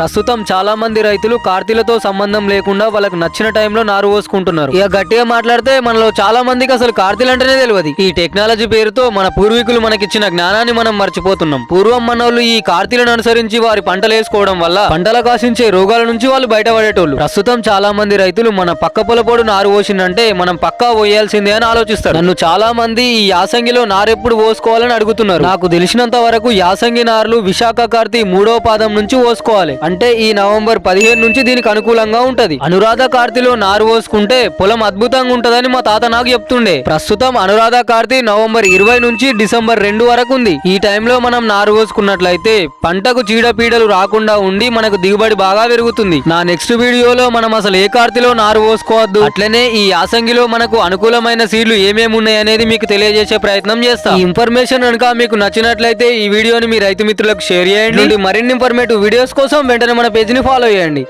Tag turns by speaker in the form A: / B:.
A: ప్రస్తుతం చాలా మంది రైతులు కార్తీలతో సంబంధం లేకుండా వాళ్ళకి నచ్చిన టైంలో నారు పోసుకుంటున్నారు. ఇక గట్టిగా మాట్లాడితే మనలో చాలా మందికి అసలు కార్తీలు అంటేనే తెలియదు. ఈ టెక్నాలజీ పేరుతో మన పూర్వీకులు మనకిచ్చిన జ్ఞానాన్ని మనం మర్చిపోతున్నాం. పూర్వం మనోళ్ళు ఈ కార్తీలను అనుసరించి వారి పంటలు వేసుకోవడం వల్ల పంటలకు ఆశించే రోగాల నుంచి వాళ్ళు బయటపడేటోళ్ళు. ప్రస్తుతం చాలా మంది రైతులు మన పక్క పొలపోడు నారు పోసిందంటే మనం పక్కా పోయాల్సిందే అని ఆలోచిస్తారు. నన్ను చాలా మంది ఈ యాసంగిలో నారెప్పుడు పోసుకోవాలని అడుగుతున్నారు. నాకు తెలిసినంత వరకు యాసంగి నారులు విశాఖ కార్తీ మూడో పాదం నుంచి పోసుకోవాలి. అంటే ఈ నవంబర్ పదిహేను నుంచి దీనికి అనుకూలంగా ఉంటది. అనురాధ కార్తీలో నారు పోసుకుంటే పొలం అద్భుతంగా ఉంటదని మా తాత నాకు చెప్తుండే. ప్రస్తుతం అనురాధ కార్తీ నవంబర్ ఇరవై నుంచి డిసెంబర్ రెండు వరకు ఉంది. ఈ టైంలో మనం నారు పోసుకున్నట్లయితే పంటకు చీడపీడలు రాకుండా ఉండి మనకు దిగుబడి బాగా పెరుగుతుంది. నా నెక్స్ట్ వీడియోలో మనం అసలు ఏ కార్తీలో నారు పోసుకోవద్దు అట్లనే ఈ యాసంగిలో మనకు అనుకూలమైన సీడ్లు ఏమేమి ఉన్నాయి అనేది మీకు తెలియజేసే ప్రయత్నం చేస్తాం. ఈ ఇన్ఫర్మేషన్ కనుక మీకు నచ్చినట్లయితే ఈ వీడియోని మీ రైతు మిత్రులకు షేర్ చేయండి. మరిన్ని ఇన్ఫర్మేటివ్ వీడియోస్ కోసం వెంటనే మన పేజ్ని ఫాలో చేయండి.